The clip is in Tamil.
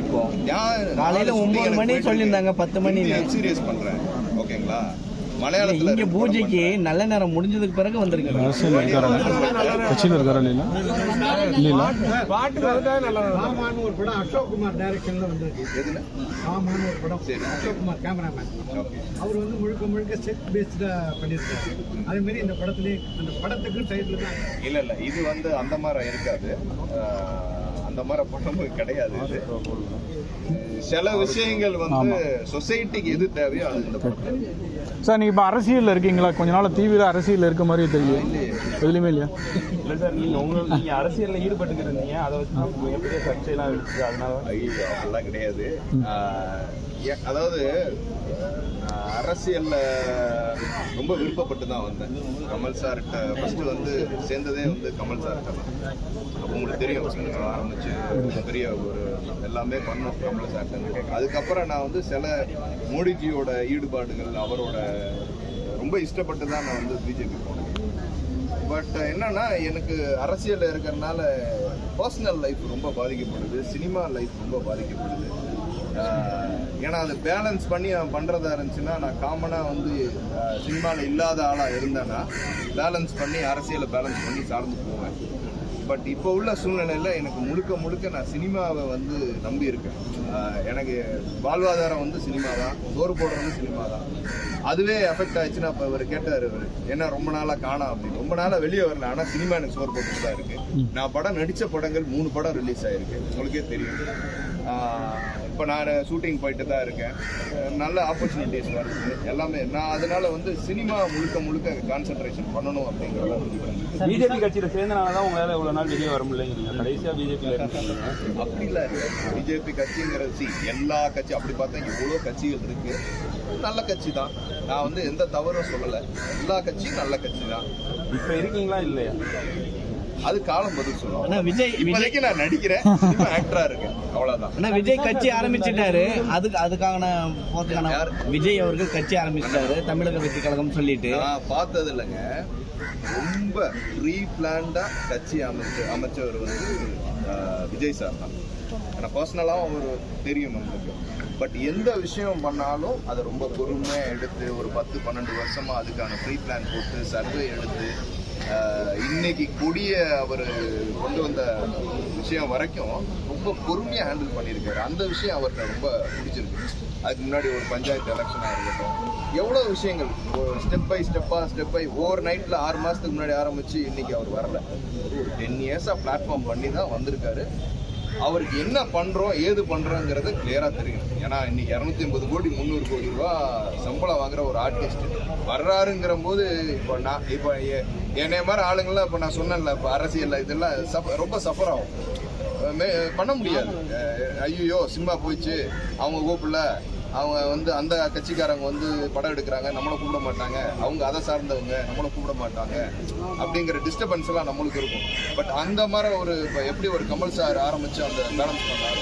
இப்போ நான் காலையில ஒன்பது மணி சொல்லியிருந்தாங்க, பத்து. வெப் சீரிஸ் பண்றேன். ஓகேங்களா? மலையாளத்துல இங்க பூஜைக்கு நல்ல நேரம் முடிஞ்சதுக்கு பிறகு வந்திருக்காரு அரசியல் இருக்காரா கட்சியில் இருக்காரா இல்லைங்களா இல்லைங்களா ராமான்னு ஒரு படம் அசோக் குமார் டைரக்ஷன்ல வந்தது பண்றேன். எதுல? ராமான்னு ஒரு படம். சரி. Ashok Kumar cameraman okay. அவர் வந்து முழுக்க முழுக்க செட் பேஸ்டா பண்ணியிருக்காரு. அதே மாதிரி இந்த படத்துலயே அந்த படத்துக்கு டைட்டில் தான். இல்ல இல்ல. இது வந்து அந்த மாதிரி இருக்காது. அந்த மாதிரி படமும் கிடையாது இது. சில விஷயங்கள் வந்து சொசைட்டிக்கு எது தேவையோ அது இந்த படம் சார் நீங்கள் இப்போ அரசியலில் இருக்கீங்களா? கொஞ்ச நாள் தீவிர அரசியலில் இருக்க மாதிரி தெரியல. எதுலையுமே இல்லையா? இல்லை சார் நீங்கள் உங்களுக்கு நீங்கள் அரசியலில் ஈடுபட்டு இருந்தீங்க. அதை வச்சு தான் மிகப்பெரிய சர்ச்சையெல்லாம் இருக்குது அதனால ஐயோ அப்படிலாம் கிடையாது. அதாவது அரசியல்ல ரொம்ப விருப்பப்பட்டு தான் வந்தேன். கமல் சார்கிட்ட ஃபர்ஸ்ட் வந்து சேர்ந்ததே வந்து கமல் சார்கிட்ட தான். அப்போ உங்களுக்கு தெரியும் சின்னங்கள் ஆரம்பிச்சு பெரிய ஒரு எல்லாமே பண்ணோம் கமல் சார்கிட்ட அதுக்கப்புறம் நான் வந்து சில மோடிஜியோட ஈடுபாடுகள் அவரோட ரொம்ப இஷ்டப்பட்டு தான் நான் வந்து பிஜேபி போனேன். பட் என்னன்னா எனக்கு அரசியலில் இருக்கிறதுனால பர்சனல் லைஃப் ரொம்ப பாதிக்கப்படுது சினிமா லைஃப் ரொம்ப பாதிக்கப்படுது. ஏன்னா அது பேலன்ஸ் பண்ணி அவன் பண்ணுறதா இருந்துச்சுன்னா நான் காமனாக வந்து சினிமாவில் இல்லாத ஆளாக இருந்தேன்னா பேலன்ஸ் பண்ணி அரசியலை பேலன்ஸ் பண்ணி சார்ந்து போவேன். பட் இப்போ உள்ள சூழ்நிலையில் எனக்கு முழுக்க முழுக்க நான் சினிமாவை வந்து நம்பி இருக்கேன் எனக்கு வாழ்வாதாரம் வந்து சினிமா தான் சோறு போடுறது சினிமா தான் அதுவே எஃபெக்ட் ஆயிடுச்சுன்னா இப்போ இவர் கேட்டார் இவர் என்ன ரொம்ப நாளாக காணா? அப்படின்னு. ரொம்ப நாளாக வெளியே வரல ஆனால் சினிமா எனக்கு சோறு போட்டுட்டு தான் இருக்குது நான் படம் நடித்த படங்கள் மூணு படம் ரிலீஸ் ஆயிருக்கு. உங்களுக்கே தெரியும். இப்போ நான் ஷூட்டிங் போயிட்டு தான் இருக்கேன் நல்ல ஆப்பர்ச்சுனிட்டிஸ் வருது எல்லாமே நான் அதனால வந்து சினிமா முழுக்க முழுக்க கான்சென்ட்ரேஷன் பண்ணணும் அப்படிங்கிறத. பிஜேபி கட்சியில் சேர்ந்தனால தான் உங்களால் இவ்வளோ நாள் வெளியே வர முடியலைங்கிறீங்க கடைசியாக பிஜேபியில் அப்படி இல்லை. பிஜேபி கட்சிங்கிறது சி எல்லா கட்சி அப்படி பார்த்தா எவ்வளோ கட்சிகள் இருக்கு. நல்ல கட்சி தான் நான் வந்து எந்த தவறும் சொல்லலை. எல்லா கட்சியும் நல்ல கட்சி தான் இப்போ இருக்கீங்களா இல்லையா? அது காலம் பதில் சொல்லும் ஆனா விஜய் இப்போதைக்கு நான் நடிக்கிறேன் ஆக்டரா இருக்கேன். அவ்வளவுதான். ஆனா விஜய் கட்சி ஆரம்பிச்சிட்டாரு. அதுக்கு அதுக்கான போறதுக்கான யார்? விஜய் அவர்கள் கட்சி ஆரம்பிச்சிட்டாரு. தமிழக வெற்றி கழகம் சொல்லிட்டு. நான் பார்த்தது இல்லைங்க ரொம்ப ப்ரீ பிளான்டா கட்சி அமைச்ச அமைச்சவர் வந்து விஜய் சார் தான். ஆனால் பர்சனலாகவும் அவர் தெரியும் நம்மளுக்கு பட் எந்த விஷயம் பண்ணாலும் அதை ரொம்ப பொறுமையாக எடுத்து ஒரு பத்து பன்னெண்டு வருஷமா அதுக்கான ப்ரீ பிளான் போட்டு சர்வே எடுத்து இன்னைக்கு கொடிய அவர் கொண்டு வந்த விஷயம் வரைக்கும் ரொம்ப பொறுமையாக ஹேண்டில் பண்ணியிருக்காரு. அந்த விஷயம் அவர்கிட்ட ரொம்ப பிடிச்சிருக்கு. அதுக்கு முன்னாடி ஒரு பஞ்சாயத்து எலெக்ஷனாக இருக்கட்டும். எவ்வளோ விஷயங்கள்? ஸ்டெப் பை ஸ்டெப்பாக ஸ்டெப் பை ஓவர் நைட்டில் ஆறு மாதத்துக்கு முன்னாடி ஆரம்பித்து இன்னைக்கு அவர் வரல. ஒரு டென் இயர்ஸாக பிளாட்ஃபார்ம் பண்ணி தான் வந்திருக்காரு. அவருக்கு என்ன பண்ணுறோம் ஏது பண்ணுறோங்கிறது கிளியராக தெரியும். ஏன்னா இன்னைக்கு இரநூத்தி ஐம்பது கோடி முந்நூறு கோடி ரூபா சம்பளம் வாங்குற ஒரு ஆர்டிஸ்ட் வர்றாருங்கிற போது இப்போ நான் இப்போ என்னைய மாதிரி ஆளுங்களாம் இப்போ நான் சொன்னேன்ல இப்போ அரசியல் இதெல்லாம் சஃப ரொம்ப சஃபர் ஆகும். மே- பண்ண முடியாது. ஐயோ சினிமா போயிடுச்சு அவங்க கூப்பிடல அவங்க வந்து அந்த கட்சிக்காரங்க வந்து படம் எடுக்கிறாங்க நம்மளை கூப்பிட மாட்டாங்க. அவங்க அதை சார்ந்தவங்க நம்மளை கூப்பிட மாட்டாங்க. அப்படிங்கிற டிஸ்டர்பன்ஸ் எல்லாம் நம்மளுக்கு இருக்கும். பட் அந்த மாதிரி ஒரு இப்போ எப்படி ஒரு கமல் சார் ஆரம்பிச்சு அந்த பேலன்ஸ் பண்ணாரு